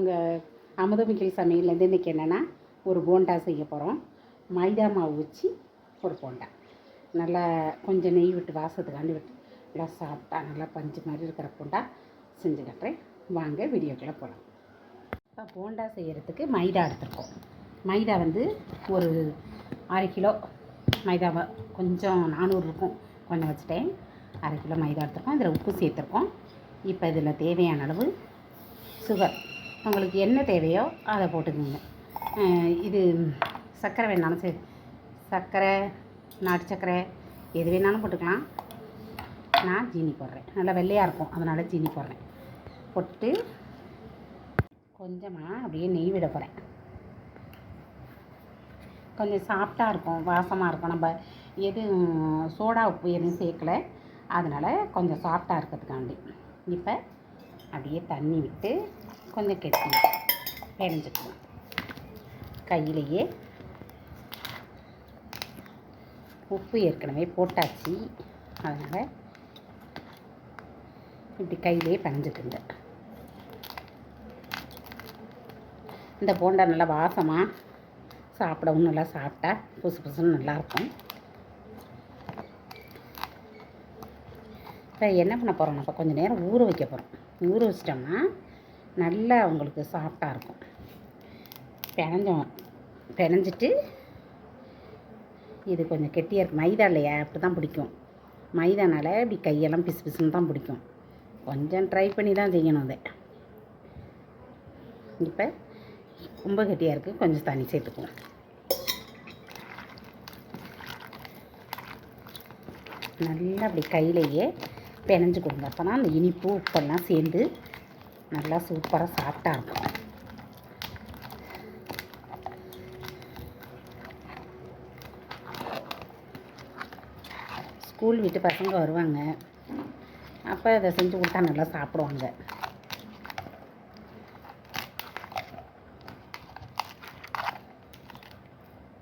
உங்கள் அமுதமிக்கல் சமையல்லேருந்து இன்றைக்கி என்னென்னா ஒரு போண்டா செய்ய போகிறோம் மைதா மாவு வச்சு ஒரு போண்டா. நல்லா கொஞ்சம் நெய் விட்டு வாசத்துக்காண்டி விட்டு நல்லா சாப்பிட்டா நல்லா பஞ்சு மாதிரி இருக்கிற போண்டா செஞ்சு கட்டுறேன். வாங்க வீடியோக்குள்ளே போகலாம் இப்போ போண்டா செய்கிறதுக்கு மைதா எடுத்துருக்கோம். மைதா வந்து ஒரு அரை கிலோ மைதாவை கொஞ்சம் நானூறு இருக்கும். கொஞ்சம் வச்சுட்டேன். அரை கிலோ மைதா எடுத்துருக்கோம். இதில் உப்பு சேர்த்துருக்கோம். இப்போ இதில் தேவையான அளவு சுகர் உங்களுக்கு என்ன தேவையோ அதை போட்டுக்கோங்க. இது சர்க்கரை வேணாலும் சரி. சர்க்கரை நாட்டு சர்க்கரை எது வேணாலும் போட்டுக்கலாம். நான் ஜீனி போடுறேன். நல்லா வெள்ளையாக இருக்கும். அதனால் ஜீனி போடுறேன். போட்டு கொஞ்சமாக அப்படியே நெய் விட போகிறேன் கொஞ்சம் சாஃப்டாக இருக்கும். வாசமாக இருக்கும். நம்ம எதுவும் சோடா உப்பு எதுவும் சேர்க்கல. அதனால் கொஞ்சம் சாஃப்டாக இருக்கிறதுக்காண்டி. இப்போ அப்படியே தண்ணி விட்டு கொஞ்சம் கெட்டியாக பிணைஞ்சிக்கலாம் கையிலேயே உப்பு ஏற்கனவே போட்டாச்சு. அதனால் இப்படி கையிலேயே பிணைஞ்சிக்குங்க இந்த போண்டா நல்லா வாசமாக சாப்பிடவும் நல்லா சாப்பிட்டா புசு புசுன்னு நல்லாயிருக்கும் இப்போ என்ன பண்ண போகிறோம் நம்ம கொஞ்சம் நேரம் ஊற வைக்க போகிறோம் ஊற வச்சிட்டோம்னா நல்லா உங்களுக்கு சாஃப்டாக இருக்கும். பிணைஞ்சோம் பிணைஞ்சிட்டு இது கொஞ்சம் கெட்டியாக இருக்கு. மைதா இல்லையா? அப்படி தான் பிடிக்கும். மைதானால இப்படி கையெல்லாம் பிசு பிசுன்னு தான் பிடிக்கும். கொஞ்சம் ட்ரை பண்ணி தான் செய்யணும் அதை. இப்போ ரொம்ப கெட்டியாக இருக்குது கொஞ்சம் தண்ணி சேர்த்துக்குவோம். நல்லா அப்படி கையிலேயே பிணைஞ்சு கொடுங்க. அப்போ தான் அந்த இனிப்பு உப்பெல்லாம் சேர்ந்து நல்லா சூப்பராக சாஃப்டாக இருக்கும். ஸ்கூல் விட்டு பசங்க வருவாங்க. அப்போ இதை செஞ்சு கொடுத்தா நல்லா சாப்பிடுவாங்க.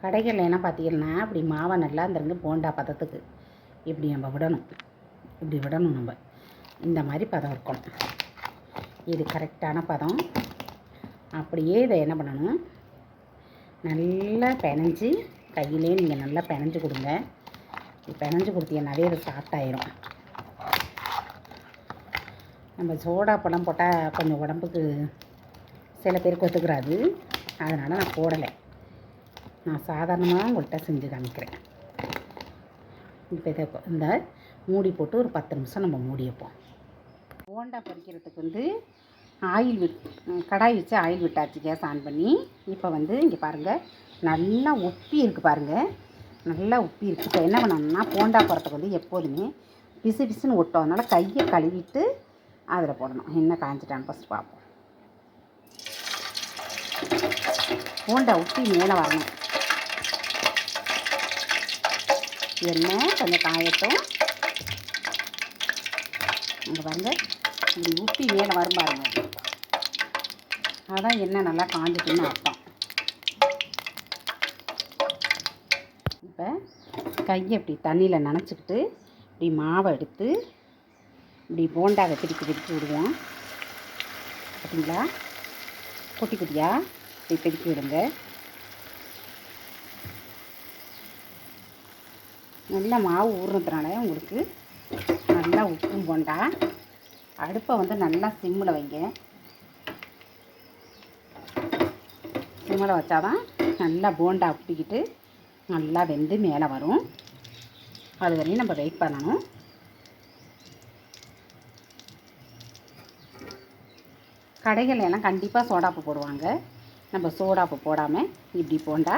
கடைகளில் என்ன பார்த்தீங்கன்னா இப்படி மாவை நல்லா இருந்துருங்க போண்டா பதத்துக்கு இப்படி நம்ம விடணும். இப்படி விடணும் நம்ம. இந்த மாதிரி பதம் இருக்கணும். இது கரெக்டான பதம். அப்படியே இதை என்ன பண்ணணும்? நல்லா பிணைஞ்சு கையிலே நீங்கள் நல்லா பிணைஞ்சு கொடுங்க. இப்படி பிணைஞ்சு இது சாஃப்ட் ஆயிரும். நம்ம சோடா பழம் போட்டால் கொஞ்சம் உடம்புக்கு சில பேருக்கு ஒத்துக்கிறாது அதனால் நான் போடலை. நான் சாதாரணமாக உங்கள்கிட்ட செஞ்சு காமிக்கிறேன். இப்போ இதை இந்த மூடி போட்டு ஒரு பத்து நிமிஷம் நம்ம மூடி வைப்போம். போண்டா பொரிக்கிறதுக்கு வந்து ஆயில் விட் கடாய் வச்சு ஆயில் விட்டாச்சு கேஸ் ஆன் பண்ணி. இப்போ வந்து இங்கே பாருங்கள் நல்லா உப்பி இருக்குது பாருங்கள் நல்லா உப்பி இருக்குது இப்போ என்ன பண்ணணும்னா போண்டா போகிறதுக்கு வந்து எப்போதுமே பிசு பிசுன்னு ஒட்டும். அதனால் கையை கழுவிட்டு அதில் போடணும். என்ன காய்ஞ்சிட்டான்னு ஃபஸ்ட் பார்ப்போம். போண்டா உப்பி மேலே வரணும். எண்ணெய் கொஞ்சம் காயட்டும். இங்கே பாருங்கள் இப்படி உப்பி மேலே வரும் பாருங்க. அதான் என்ன நல்லா காஞ்சிட்டுன்னு அர்த்தம். இப்போ கையை இப்படி தண்ணியில் நனைச்சிக்கிட்டு இப்படி மாவை எடுத்து இப்படி போண்டாவை பிரித்து பிரித்து விடுவோம். பார்த்தீங்களா குட்டி குட்டியாக இப்படி பிடிக்கி விடுங்க. நல்லா மாவு ஊறுனதுனால உங்களுக்கு நல்லா உப்பும் போண்டா. அடுப்பை வந்து நல்லா சிம்மில் வைங்க. சிம்மில் வச்சாதான் நல்லா போண்டா உப்பிக்கிட்டு நல்லா வெந்து மேலே வரும். அது வரையும் நம்ம வெயிட் பண்ணணும். கடைகள் எல்லாம் கண்டிப்பாக சோடாப்பு போடுவாங்க. நம்ம சோடாப்பு போடாமல் இப்படி போண்டா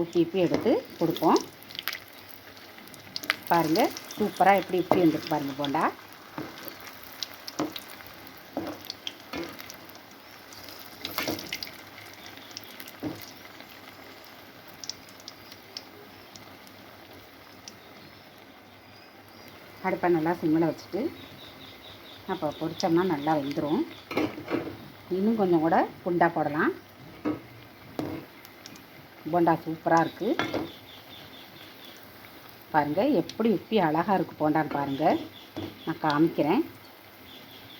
உப்பி இப்பி எடுத்து கொடுப்போம். பாருங்கள் சூப்பராக எப்படி இப்படி வந்துருக்கு பாருங்கள் போண்டா. அடுப்பை நல்லா சிம்மில் வச்சுட்டு அப்போ பொரிச்சோம்னா நல்லா வெந்துடும் இன்னும் கொஞ்சம் கூட குண்டா போடலாம். போண்டா சூப்பராக இருக்குது பாருங்கள் எப்படி உப்பி அழகாக இருக்குது போண்டான்னு பாருங்கள் நான் காமிக்கிறேன்.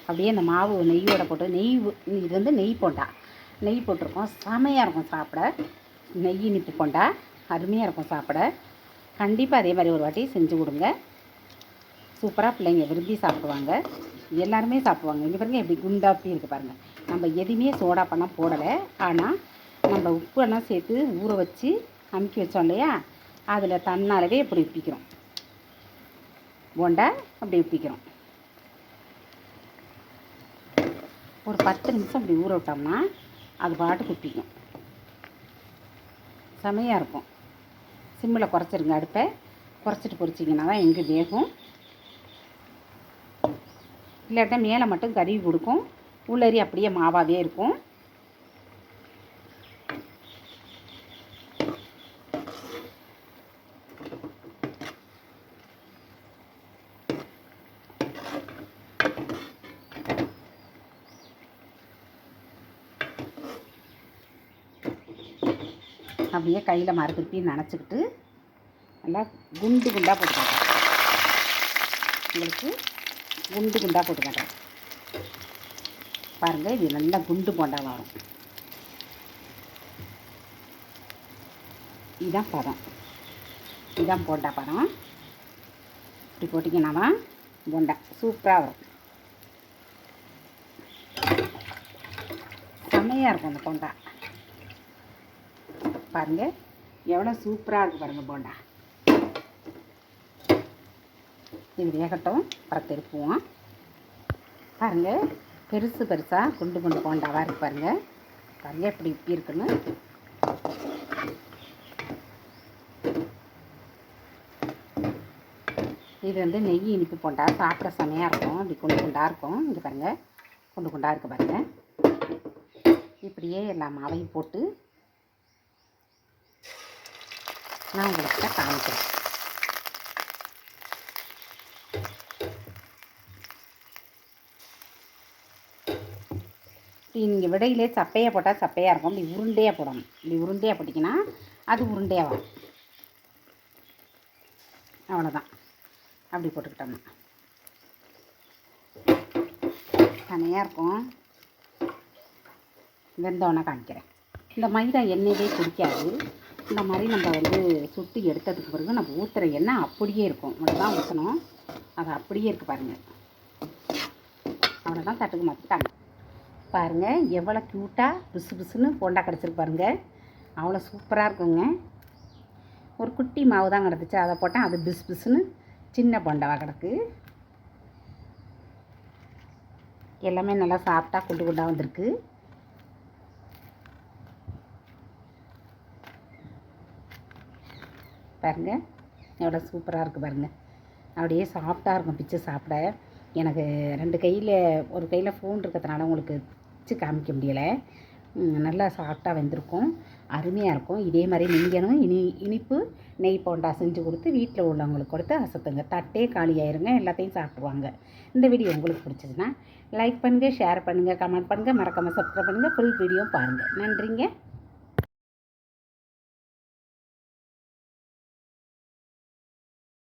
அப்படியே அந்த மாவு நெய்யோட போட்டு நெய் இது வந்து நெய் போண்டா. நெய் போட்டிருக்கோம் செமையாக இருக்கும் சாப்பிட. நெய் இனிப்பு போண்டா அருமையாக இருக்கும் சாப்பிட. கண்டிப்பாக அதே மாதிரி ஒரு வாட்டி செஞ்சு கொடுங்க. சூப்பராக பிள்ளைங்க விரும்பி சாப்பிடுவாங்க. எல்லாருமே சாப்பிடுவாங்க. இங்கே பாருங்கள் எப்படி குண்டாப்பி இருக்குது பாருங்கள் நம்ம எதுவுமே சோடா பண்ணால் போடலை. ஆனால் நம்ம உப்பு எல்லாம் சேர்த்து ஊற வச்சு அமுக்கி வச்சோம் இல்லையா? அதில் தன்னாலவே இப்படி உப்பிக்கிறோம். போண்டா அப்படி உப்பிக்கிறோம். ஒரு பத்து நிமிஷம் அப்படி ஊற விட்டோம்னா அது பாட்டுக்கு உப்பிக்கும். செமையாக இருக்கும். சிம்மில் குறைச்சிருங்க அடுப்பை. குறைச்சிட்டு பொரிச்சிங்கன்னா தான் எங்கே வேகும். இல்லாட்டா மேலே மட்டும் கருவி கொடுக்கும். உள்ளரி அப்படியே மாவாகவே இருக்கும். அப்படியே கையில் மறு நினச்சிக்கிட்டு நல்லா குண்டு குண்டாக போட்டு உங்களுக்கு குண்டு குண்டாக போட்டு காட்டுறேன். பாருங்கள் இது நல்லா குண்டு போண்டா வரும் இதுதான் பதம். இதுதான் போண்டா பதம். இப்படி போட்டிங்கன்னா தான் போண்டா. சூப்பராக வரும். செம்மையாக இருக்கும் அந்த போண்டா. பாருங்கள் எவ்வளோ சூப்பராக இருக்குது பாருங்கள் போண்டா. இது வேகட்டும். அப்புறம் திருப்புவோம் பாருங்கள் பெருசு பெருசாக குண்டு குண்டு போண்டாவாக இருக்கு பாருங்கள் பாருங்க எப்படி இப்படி இருக்குன்னு. இது வந்து நெய் இனிப்பு போண்டா. சாப்பிட செமையாக இருக்கும். இப்படி குண்டு குண்டாக இருக்கும். இங்கே பாருங்கள் குண்டு குண்டாக இருக்குது பாருங்கள் இப்படியே எல்லா மாவையும் போட்டு நான் உங்கள்கிட்ட காமிக்கிறேன். நீங்கள் விடையிலே சப்பையாக போட்டால் சப்பையாக இருக்கும். இப்படி உருண்டையாக போடணும். இப்படி உருண்டையாக போட்டிங்கன்னா அது உருண்டையாக வரும். அவ்வளோதான் அப்படி போட்டுக்கிட்டோம்னா. தனியாக இருக்கும். வெந்தோடனே காமிக்கிறேன். இந்த மைதா எண்ணெயே குடிக்காது இந்த மாதிரி நம்ம வந்து சுட்டு எடுத்ததுக்கு பிறகு நம்ம ஊற்றுற எண்ணெய் அப்படியே இருக்கும். அவ்வளோதான் ஊற்றணும் அது அப்படியே இருக்குது பாருங்கள் அவ்வளோதான் தட்டுக்கு மாற்றிட்டாங்க பாருங்கள் எவ்வளோ க்யூட்டாக புசு புசுன்னு போண்டா கிடச்சிருக்கு பாருங்கள் அவ்வளோ சூப்பராக இருக்குங்க. ஒரு குட்டி மாவு தான் கிடந்துச்சு. அதை போட்டால் அது பிசு பிசுன்னு சின்ன போண்டாவாக கிடக்கு. எல்லாமே நல்லா சாப்பிட்டா குண்டு குண்டாக வந்திருக்கு. பாருங்க எவ்வளோ சூப்பராக இருக்குது பாருங்கள் அப்படியே சாஃப்டாக இருக்கும் பிச்சு சாப்பிட. எனக்கு ரெண்டு கையில் ஒரு கையில் ஃபோன் இருக்கிறதுனால உங்களுக்கு வச்சு காமிக்க முடியலை. நல்லா சாஃப்டாக வெந்திருக்கும். அருமையாக இருக்கும். இதே மாதிரி நீங்களும் இனி இனிப்பு நெய் போண்டா செஞ்சு கொடுத்து வீட்டில் உள்ளவங்களுக்கு கொடுத்து அசத்துங்க. தட்டே காலி ஆயிருங்க எல்லாத்தையும் சாப்பிடுவாங்க இந்த வீடியோ உங்களுக்கு பிடிச்சதுன்னா லைக் பண்ணுங்கள் ஷேர் பண்ணுங்கள் கமெண்ட் பண்ணுங்கள் மறக்காமல் சப்ஸ்கிரைப் பண்ணுங்கள் ஃபுல் வீடியோ பாருங்கள் நன்றிங்க.